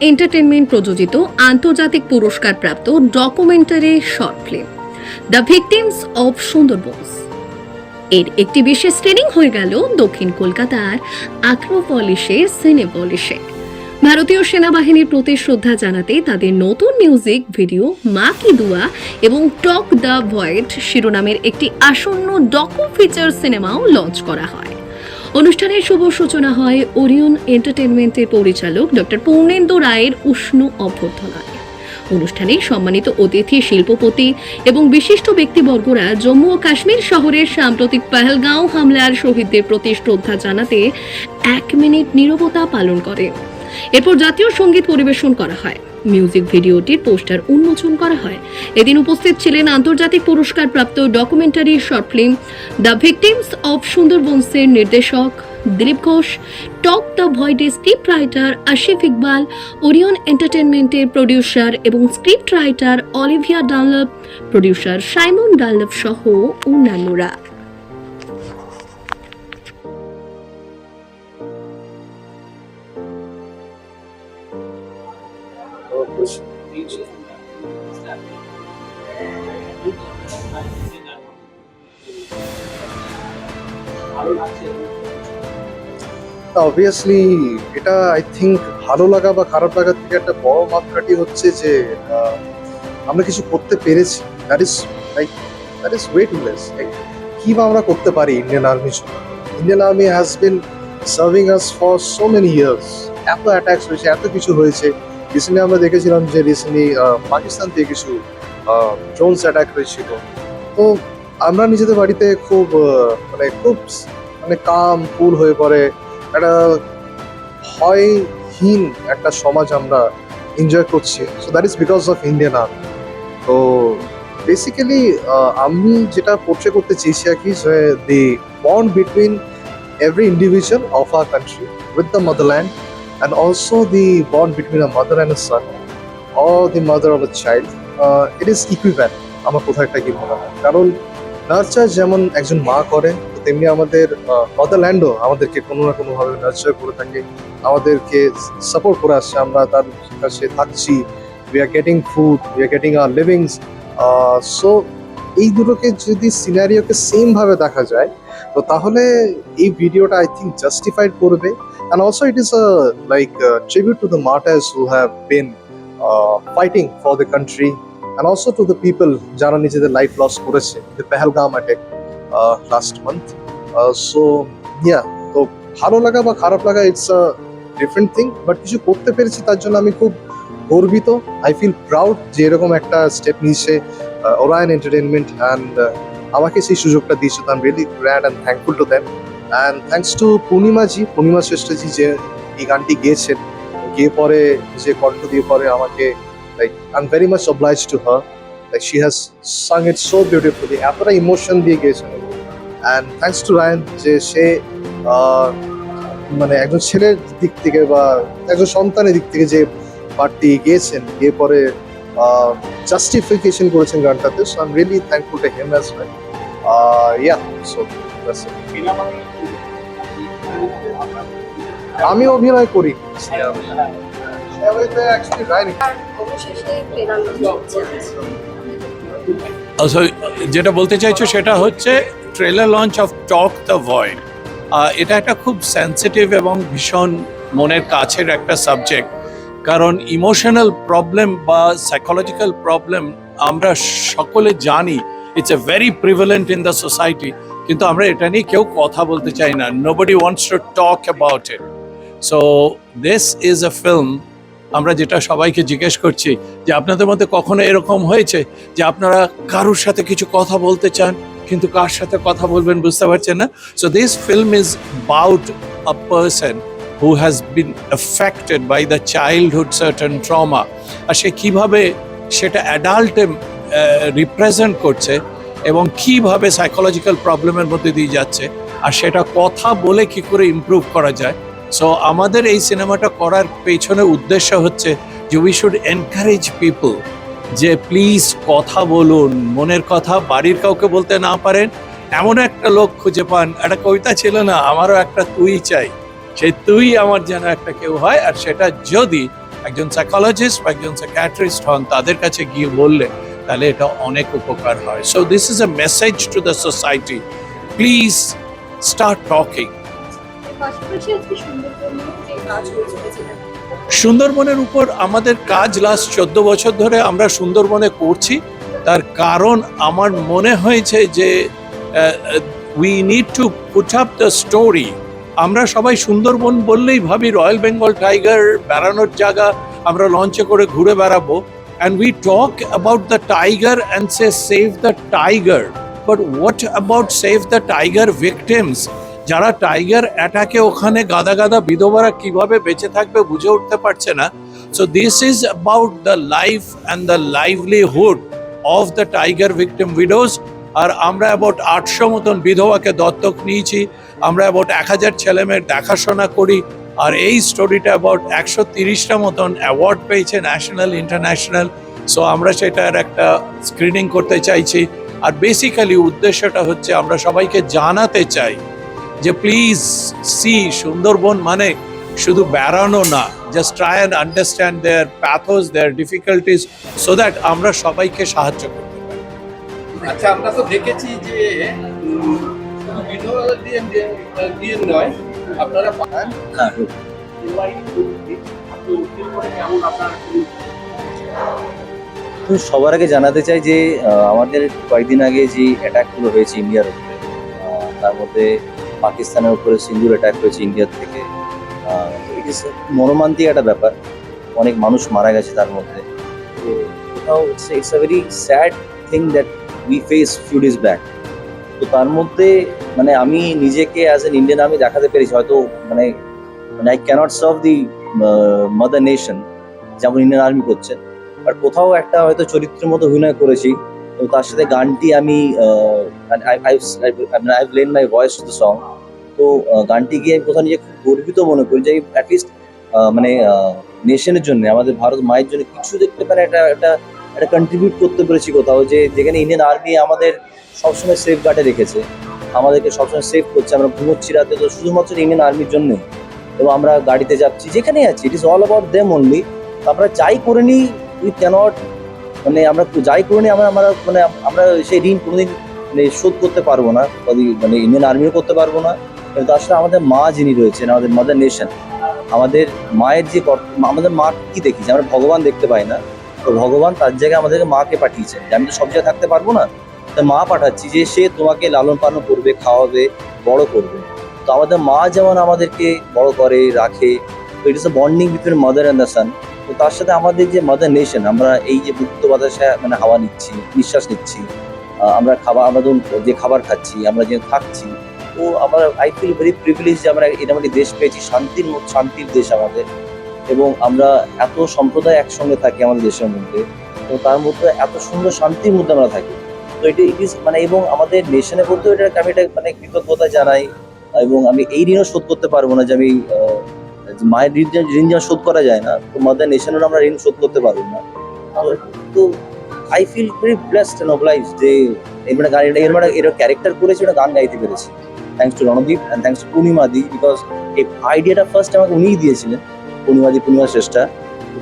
Entertainment প্রযোজিত আন্তর্জাতিক পুরস্কার প্রাপ্ত documentary short film the victims of Sundarbans এর একটি বিশেষ স্ক্রিনিং হয়ে গেল দক্ষিণ কলকাতার আক্রোপলিসের সিনেপলিশে ভারতীয় সেনাবাহিনীর প্রতি শ্রদ্ধা জানাতে তাদের নতুন মিউজিক ভিডিও মা কি দুয়া এবং টক দ্য ভয়েড শিরোনামের একটি আসন্ন ডকু ফিচার সিনেমাও লঞ্চ করা হয়। অনুষ্ঠানের শুভ সূচনা হয় ওরিয়ন এন্টারটেনমেন্টের পরিচালক ডক্টর পূর্ণেন্দু রায়ের উষ্ণ অভ্যর্থনায়। অনুষ্ঠানে সম্মানিত অতিথি শিল্পপতি এবং বিশিষ্ট ব্যক্তিবর্গরা জম্মু ও কাশ্মীর শহরের সাম্প্রতিক পহলগাঁও হামলার শহীদদের প্রতি শ্রদ্ধা জানাতে এক মিনিট নীরবতা পালন করে। এরপর জাতীয় সংগীত পরিবেশন করা হয়। মিউজিক ভিডিওটির পোস্টার উন্মোচন করা হয়। এদিন উপস্থিত ছিলেন আন্তর্জাতিক পুরস্কার প্রাপ্ত documentary short film the victims of সুন্দরবনসের নির্দেশক Dilip Ghosh talk the ভয়েডের script writer Asif Iqbal Orion এন্টারটেনমেন্টের প্রডিউসার এবং script writer Olivia Dunlop producer Simon Dunlop সহ অন্যান্যরা। অবভিয়াসলি এটা আই থিঙ্ক ভালো লাগা বা খারাপ লাগার থেকে একটা বড় মাপকাঠি হচ্ছে যে আমরা কিছু করতে পেরেছি। That is like that is way to less like কি বা আমরা করতে পারি ইন্ডিয়ান আর্মির জন্য? Indian army has been serving us for so many years এত অ্যাটাকস হয়েছে, এত কিছু হয়েছে। রিসেন্টলি আমরা দেখেছিলাম যে রিসেন্টলি পাকিস্তান থেকে কিছু ড্রোনস অ্যাটাক হয়েছিল। তো আমরা নিজেদের বাড়িতে খুব মানে খুব মানে কাম কুল হয়ে পড়ে। একটা ভয়হীন একটা সমাজ আমরা এনজয় করছি। So that is because of Indian army তো বেসিক্যালি আমি যেটা পোর্ট্রে করতে চেয়েছি আর কি, যে the bond between every individual of our country with the motherland and also the bond between a mother and a son or the mother of a child it is equivalent আমার কোথাও একটা কি মনে হয় কারণ নার্চার যেমন একজন মা করে, তেমনি আমাদের মাদারল্যান্ডও আমাদেরকে কোনো না কোনোভাবে নার্চার করে থাকে। আমাদেরকে সাপোর্ট করে আসছে। আমরা তার কাছে থাকছি। We are getting food we are getting our livings so এই দুটোকে যদি সিনারিওকে সেমভাবে দেখা যায়, তো তাহলে এই ভিডিওটা আই থিঙ্ক জাস্টিফাইড করবে। And also it is like tribute to the martyrs who have been fighting for the country and also to the people যারা নিজেদের লাইফ লস করেছে the Pahalgam attack last month so yeah তো ভালো লাগা বা খারাপ লাগা it's a different thing but কিছু করতে পেরেছি তার জন্য আমি খুব গর্বিত। আই ফিল প্রাউড যে এরকম একটা স্টেপ নিয়েছে ওরায়ন এন্টারটেনমেন্ট অ্যান্ড আমাকে সেই সুযোগটা দিয়েছে, তো I am really glad and thankful to them and thanks to Purnimaji Purnima Shresthaji যে এই গানটি গেয়েছেন, গিয়ে পরে যে কণ্ঠ দিয়ে পরে আমাকে like I am very much oblige to her like she has sung it so beautifully এতটা ইমোশন দিয়ে গিয়েছেন। অ্যান্ড থ্যাঙ্কস টু রায়ন যে সে মানে একজন ছেলের দিক থেকে বা একজন সন্তানের দিক থেকে যে পার্টটি গিয়েছেন, গিয়ে পরে জাস্টিফিকেশন করেছেন গানটাতে। So I am really thankful to him as well yeah so আমি অভিনয় করি। যেটা বলতে চাইছো সেটা হচ্ছে trailer launch of talk the void এটা একটা খুব সেন্সিটিভ এবং ভীষণ মনের কাছের একটা সাবজেক্ট কারণ ইমোশনাল প্রবলেম বা সাইকোলজিক্যাল প্রবলেম আমরা সকলে জানি it's a very prevalent in the society কিন্তু আমরা এটা নিয়ে কেউ কথা বলতে চাই না। Nobody wants to talk about it so this is a film আমরা যেটা সবাইকে জিজ্ঞেস করছি যে আপনাদের মধ্যে কখনো এরকম হয়েছে যে আপনারা কারোর সাথে কিছু কথা বলতে চান, কিন্তু কার সাথে কথা বলবেন বুঝতে পারছেন না? So this film is about a person who has been affected by the childhood certain trauma আর সে কীভাবে সেটা অ্যাডাল্টে রিপ্রেজেন্ট করছে এবং কীভাবে সাইকোলজিক্যাল প্রবলেমের মধ্যে দিয়ে যাচ্ছে, আর সেটা কথা বলে কি করে ইমপ্রুভ করা যায় সো আমাদের এই সিনেমাটা করার পেছনে উদ্দেশ্য হচ্ছে যে উই শুড এনকারেজ পিপল যে প্লিজ কথা বলুন, মনের কথা, বাড়ির কাউকে বলতে না পারেন। এমন একটা লোক খুঁজে পান, একটা কবিতা ছিল না, আমারও একটা তুই চাই। সেই তুই আমার যেন একটা কেউ হয়, আর সেটা যদি একজন সাইকোলজিস্ট বা একজন সাইক্যাট্রিস্ট হন, তাদের কাছে গিয়ে বললে তাহলে এটা অনেক উপকার হয়। So this is a message to the society please start talking সুন্দরবনের উপর আমাদের কাজ লাস্ট চোদ্দ বছর ধরে আমরা সুন্দরবনে করছি। তার কারণ আমার মনে হয়েছে যে we need to put up the story আমরা সবাই সুন্দরবন বললেই ভাবি রয়্যাল বেঙ্গল টাইগার বেড়ানোর জায়গা আমরা লঞ্চে করে ঘুরে বেড়াবো। And we talk about the tiger and say save the tiger but what about save the tiger victims যারা টাইগার অ্যাটাকে ওখানে গাদা গাদা বিধবারা কীভাবে বেঁচে থাকবে বুঝে উঠতে পারছে না। So this is about the life and the livelihood of the tiger victim widows আর আমরা অ্যাবাউট আটশো মতন বিধবাকে দত্তক নিয়েছি। আমরা অ্যাবাউট এক হাজার ছেলেমেয়ের দেখাশোনা করি। আর এই স্টোরিটা অ্যাবাউট একশো তিরিশটা মতন অ্যাওয়ার্ড পেয়েছে ন্যাশনাল ইন্টারন্যাশনাল সো আমরা সেটার একটা স্ক্রিনিং করতে চাইছি। আর বেসিক্যালি উদ্দেশ্যটা হচ্ছে আমরা সবাইকে জানাতে চাই। যে প্লিজ সি সুন্দরবন মানে শুধু বেড়ানো না just try and understand their pathos their difficulties so that আমরা সবাইকে সাহায্য করতে পারি। আচ্ছা আমরা তো দেখেছি যে নয় আপনারা হ্যাঁ। সবার আগে জানাতে চাই যে আমাদের কয়েকদিন আগে যে অ্যাটাকগুলো হয়েছে ইন্ডিয়ার উপরে তার মধ্যে পাকিস্তানের উপরে সিঙ্গুর অ্যাটাক হয়েছে ইন্ডিয়ার থেকে। ইট ইস মর্মান্তিক একটা ব্যাপার। অনেক মানুষ মারা গেছে তার মধ্যে। তো কোথাও it's a very sad thing that we face few days back তো তার মধ্যে মানে আমি নিজেকে অ্যাজ এন ইন্ডিয়ান আমি দেখাতে পেরেছি। হয়তো মানে মানে I cannot serve the mother nation যেমন ইন্ডিয়ান আর্মি করছে। বাট কোথাও একটা হয়তো চরিত্রের মতো অভিনয় করেছি। তো তার সাথে গানটি আমি I lend my voice to the song তো গানটি গিয়ে আমি কোথাও নিজে খুব গর্বিত মনে করি যে অ্যাটলিস্ট মানে নেশনের জন্য, আমাদের ভারত মায়ের জন্য কিছু দেখতে পারে, একটা একটা একটা কন্ট্রিবিউট করতে পেরেছি কোথাও যে যেখানে ইন্ডিয়ান আর্মি আমাদের সবসময় সেফ গার্ডে রেখেছে। আমাদেরকে সবসময় সেফ করছে, আমরা ঘুমোচ্ছি রাতে, তো শুধুমাত্র ইন্ডিয়ান আর্মির জন্যই। এবং আমরা গাড়িতে যাচ্ছি, যেখানেই আছি it is all about them only আমরা যাই করে নিই উই ক্যানট মানে আমরা যাই করে নিই আমরা আমরা মানে আমরা সেই ঋণ কোনোদিন মানে শোধ করতে পারব না মানে ইন্ডিয়ান আর্মিও করতে পারব না। কিন্তু আসলে আমাদের মা যিনি রয়েছেন, আমাদের মাদার নেশন আমাদের মায়ের যে আমাদের মা কি দেখি যে আমরা ভগবান দেখতে পাই না। তো ভগবান তার জায়গায় আমাদেরকে মাকে পাঠিয়েছেন যে আমি তো সব জায়গায় থাকতে পারব না, তো মা পাঠাচ্ছি যে সে তোমাকে লালন পালন করবে, খাওয়াবে, বড় করবে। তো আমাদের মা যেমন আমাদেরকে বড় করে, রাখে, তো it is a bonding between mother and the son তো তার সাথে আমাদের যে মাদার নেশন আমরা এই যে মুক্ত বাতাসে মানে হাওয়া নিচ্ছি, নিঃশ্বাস নিচ্ছি আমরা খাবার, আমরা যে খাবার খাচ্ছি, আমরা যে থাকছি, তো আমরা আই ফিল ভেরি প্রিভিলেজ যে আমরা এরকম একটি দেশ পেয়েছি, শান্তির শান্তির দেশ আমাদের। এবং আমরা এত সম্প্রদায় একসঙ্গে থাকি আমাদের দেশের মধ্যে, তো তার মধ্যে এত সুন্দর শান্তির মধ্যে আমরা থাকি। তো এটা ইট ইস মানে এবং আমাদের নেশনে বলতেও এটা আমি এটা মানে কৃতজ্ঞতা জানাই, এবং আমি এই ঋণও শোধ করতে পারব না যে আমি মায়ের ঋণ ঋণ যেন শোধ করা যায় না, তো মাদার নেশনের আমরা ঋণ শোধ করতে পারব না। তো- I feel very blessed and oblige যে এর গান এটা এর মানে এর ক্যারেক্টার করেছে ওটা গান গাইতে পেরেছি। Thanks to Randeep and thanks to Purnimadi because এই আইডিয়াটা ফার্স্ট আমাকে উনিই দিয়েছিলেন Purnimadi Purnima Shrestha.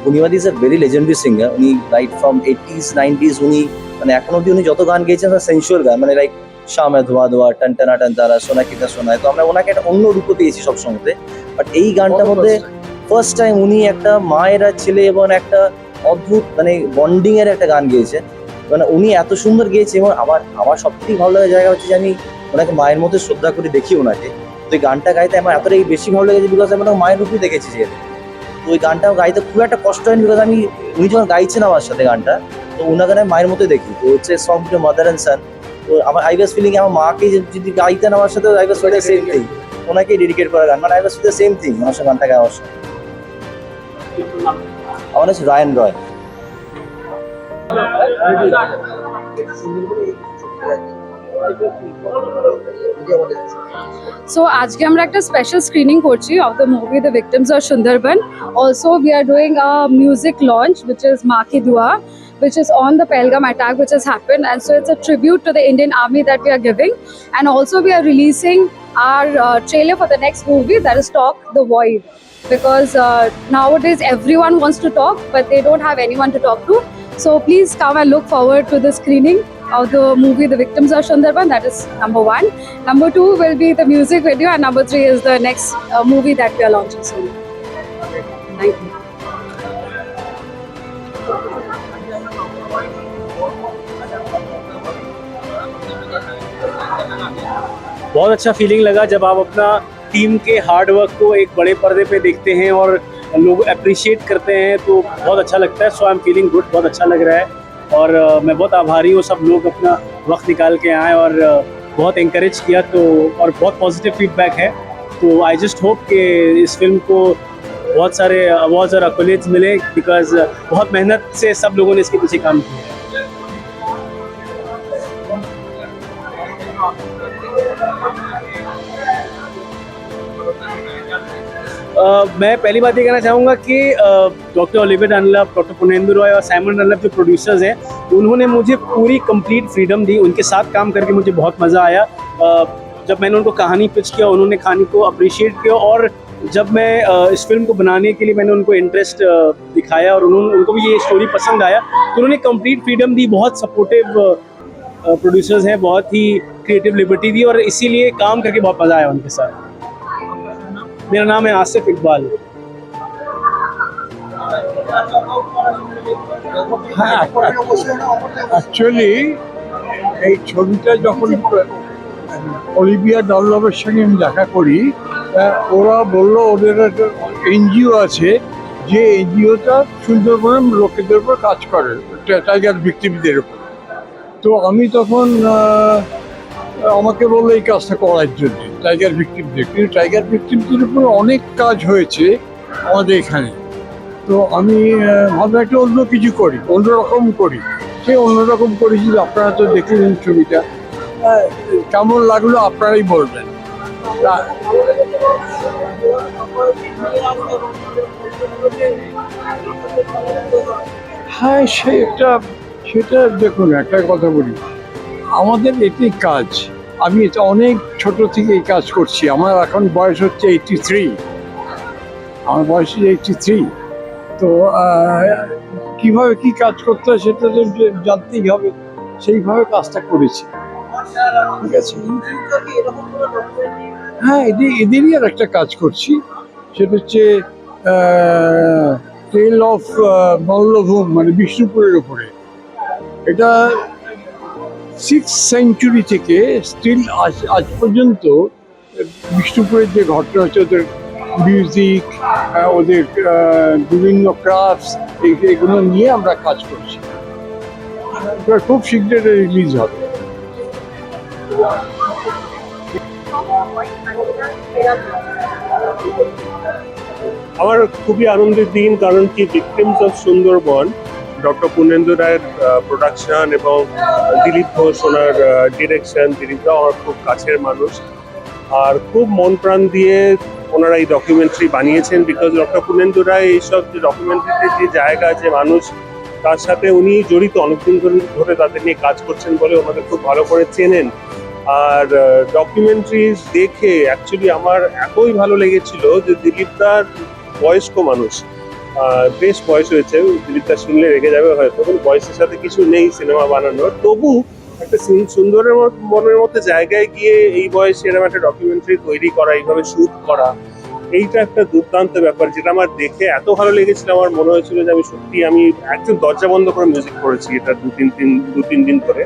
Purnimadi is a very legendary singer উনি রাইট ফ্রম এইটিস নাইনটিস উনি মানে এখন অব্দি উনি যত গান গেয়েছেন সেন্সুয়াল গান মানে লাইক শামে ধোয়া ধোয়া, টান টানা টান তারা, সোনা কিতা সোনায় তো আমরা ওনাকে একটা অন্য রূপ পেয়েছি সবসময়তে। বাট এই গানটার মধ্যে ফার্স্ট টাইম উনি একটা মায়ের আর ছেলে এবং একটা অদ্ভুত মানে বন্ডিং এর একটা গান গেয়েছে। মানে উনি এত সুন্দর গেয়েছে এবং আমার আমার সব থেকে ভালো লাগার জায়গা হচ্ছে যে আমি ওনাকে মায়ের মধ্যে শ্রদ্ধা করে দেখি ওনাকে। তো এই গানটা গাইতে আমার এতটাই বেশি ভালো লেগেছে বিকজ আমি ওনাকে মায়ের রূপে দেখেছি যে তো ওই গানটা গাইতে খুব একটা কষ্ট হয়নি বিকজ আমি উনি যখন গাইছেন আমার সাথে গানটা তো ওনাকে আমি মায়ের মতো দেখি। তো হচ্ছে song to mother and son তো আমার আই ওয়াজ ফিলিং আমার মাকে যদি গাইতেন আমার সাথে I was feeling same thing ওনাকে ডেডিকেট করা গান। মানে আই সেম থিং ওনার সাথে গানটা গাওয়ার সময়। আমার হচ্ছে রায়ন রয়। সো আজকে আমরা একটা স্পেশাল স্ক্রিনিং করছি of the movie the victims of Sundarban also we are doing a music launch which is Maki Dua. Which is on the Pelgam attack which has happened and so it's a tribute to the Indian army that we are giving and also we are releasing our uh, trailer for the next movie that is Talk the Void because uh, nowadays everyone wants to talk, but they don't have anyone to talk to. So please come and look forward to the screening of the movie The Victims of Sundarban. That is number one. Number two will be the music video, and number three is the next uh, movie that we are launching soon. Thank you. बहुत अच्छा feeling लगा जब आप अपना team के hard work को एक बड़े पर्दे पे देखते हैं और लोग अप्रिशिएट करते हैं तो बहुत अच्छा लगता है। So I am feeling good बहुत अच्छा लग रहा है। और अ, मैं बहुत आभारी हूँ सब लोग अपना वक्त निकाल के आए और अ, बहुत इंकरेज किया तो और बहुत पॉजिटिव फीडबैक है। तो आई जस्ट होप कि इस फ़िल्म को बहुत सारे अवार्ड्स और अकोलेट्स मिले बिकॉज़ बहुत मेहनत से सब लोगों ने इसके पीछे काम किया। अ, मैं पहली बात ये कहना चाहूँगा कि doctor Olivia Dunlop doctor Purnendu Roy और साइमन डनलप जो प्रोड्यूसर्स हैं उन्होंने मुझे पूरी कंप्लीट फ्रीडम दी उनके साथ काम करके मुझे बहुत मज़ा आया। अ, जब मैंने उनको कहानी पिच किया उन्होंने कहानी को अप्रिशिएट किया और जब मैं इस फ़िल्म को बनाने के लिए मैंने उनको इंटरेस्ट दिखाया और उन्होंने उनको भी ये स्टोरी पसंद आया तो उन्होंने कंप्लीट फ्रीडम दी बहुत सपोर्टिव प्रोड्यूसर्स हैं बहुत ही क्रिएटिव लिबर्टी दी और इसीलिए काम करके बहुत मज़ा आया उनके साथ। मेरा नाम है आसिफ इकबाल অ্যাকচুয়ালি এই ছবিটা যখন অলিভিয়া ডনলভের সঙ্গে আমি দেখা করি আহ, ওরা বললো ওদের একটা এনজিও আছে যে এনজিওটা সুন্দরবন লোকেদের উপর কাজ করে টাইগার ভিক্টিমদের উপর তো আমি তখন আহ, আমাকে বললো এই কাজটা করার জন্য টাইগার ভিক্টিমদের কিন্তু টাইগার ভিক্টিমদের উপর অনেক কাজ হয়েছে আমাদের এখানে। তো আমি ভাবলাম একটা অন্য কিছু করি অন্যরকম করি। সে অন্যরকম করেছি আপনারা তো দেখলেন ছবিটা। কেমন লাগল আপনারাই বলবেন। হ্যাঁ সেটা সেটা দেখুন, একটা কথা বলি। আমাদের এটি কাজ। আমি এটা অনেক ছোট থেকে এই কাজ করছি। আমার এখন বয়স হচ্ছে এইটি থ্রি আমার বয়স এইটি থ্রি তো কীভাবে কি কাজ করতে হয় সেটা তো জানতেই হবে। সেইভাবে কাজটা করেছি। ঠিক আছে? হ্যাঁ এদের এদেরই আর একটা কাজ করছি। সেটা হচ্ছে টেল অফ মল্লভূম মানে বিষ্ণুপুরের উপরে। এটা সিক্স সেঞ্চুরি থেকে স্টিল আজ আজ পর্যন্ত বিষ্ণুপুরের যে ঘটনা হচ্ছে, ওদের মিউজিক ওদের বিভিন্ন ক্রাফটস এগুলো নিয়ে আমরা কাজ করছি। খুব শীঘ্রই রিলিজ হবে। আমার খুবই আনন্দের দিন, কারণ কি victims of Sundarban doctor Purnendu রায়ের প্রোডাকশন এবং দিলীপ ঘোষ ওনার ডিরেকশন দিলীপ রাও আমার খুব কাছের মানুষ। আর খুব মন প্রাণ দিয়ে ওনারা এই ডকুমেন্টারি বানিয়েছেন বিকজ ডক্টর পূর্ণেন্দু রায় এইসব যে ডকুমেন্টারিতে যে জায়গা, যে মানুষ, তার সাথে উনি জড়িত অনেকদিন ধরে ধরে তাদের নিয়ে কাজ করছেন বলে ওনাদের খুব ভালো করে চেনেন। আর ডকুমেন্টারি দেখে অ্যাকচুয়ালি আমার এতই ভালো লেগেছিল যে দিলীপ দার বয়স্ক মানুষ। বেশ বয়স হয়েছে দিলীপ দা শুনলে রেখে যাবে হয়তো কিন্তু বয়সের সাথে কিছু নেই সিনেমা বানানোর। তবু একটা সিন- সুন্দরের মনের মতো জায়গায় গিয়ে এই বয়সে এরকম একটা ডকুমেন্টারি তৈরি করা, এইভাবে শুট করা, এইটা একটা দুর্দান্ত ব্যাপার যেটা আমার দেখে এত ভালো লেগেছিল, আমার মনে হয়েছিল যে আমি সত্যি আমি একদম দরজা বন্ধ করে মিউজিক করেছি এটা দু তিন দিন দু তিন দিন ধরে।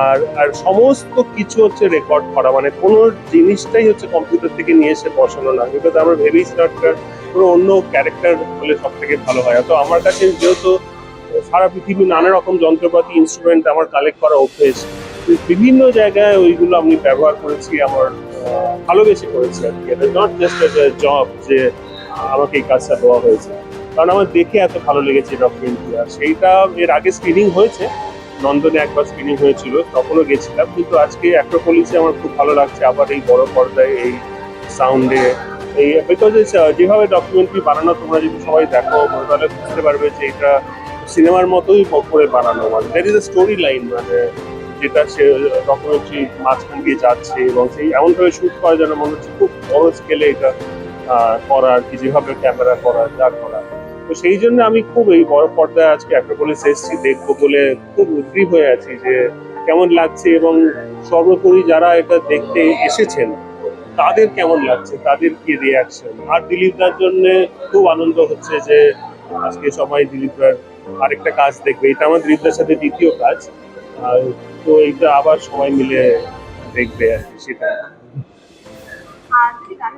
আর আর সমস্ত কিছু হচ্ছে রেকর্ড করা। মানে কোনো জিনিসটাই হচ্ছে কম্পিউটার থেকে নিয়ে এসে বসানো না। বিকজ আমরা ভেবেছিলাম একটা কোনো অন্য ক্যারেক্টার হলে সব থেকে ভালো হয়। তো আমার কাছে যেহেতু সারা পৃথিবী নানা রকম যন্ত্রপাতি ইনস্ট্রুমেন্ট আমার কালেক্ট করা অভ্যেস, বিভিন্ন জায়গায় ওইগুলো আমি ব্যবহার করেছি, আমার ভালোবেসে করেছি আর কি। নট জাস্ট জব যে আমাকে এই কাজটা দেওয়া হয়েছে। কারণ আমার দেখে এত ভালো লেগেছে ডকুমেন্টারি আর সেইটা এর আগে স্ক্রিনিং হয়েছে। নন্দনে একবার স্ক্রিনিং হয়েছিল, তখনও গেছিলাম। কিন্তু আজকে অ্যাক্রোপলিসে আমার খুব ভালো লাগছে। আবার এই বড় পর্দায় এই সাউন্ডে এই বিকজ যেভাবে ডকুমেন্টারি বানানো, তোমরা যদি সবাই দেখো তাহলে বুঝতে পারবে যে এটা সিনেমার মতোই করে বানানো মানে। That is a story line মানে যেটা সে ডকুমেন্টারি মাঝখান দিয়ে যাচ্ছে এবং সেই এমনভাবে শুট করা যেন মনে হচ্ছে খুব বড় স্কেলে এটা করার কি, যেভাবে ক্যামেরা করা, যা করা। তো সেই জন্য আমি খুব এই বড় পর্দায় আজকে অ্যাক্রোপলিস এসেছি, দেখব বলে খুব উদ্গ্রীব হয়ে আছি যে কেমন লাগছে এবং সর্বোপরি যারা এটা দেখতে এসেছেন, তাদের কেমন লাগছে? তাদের কি রিয়াকশন আর দিলীপদার জন্য খুব আনন্দ হচ্ছে যে আজকে সবাই দিলীপ দিলীপদার আরেকটা কাজ দেখবে। এটা আমার দিলীপদার সাথে দ্বিতীয় কাজ। তো এইটা আবার সবাই মিলে দেখবে আর কি সেটা।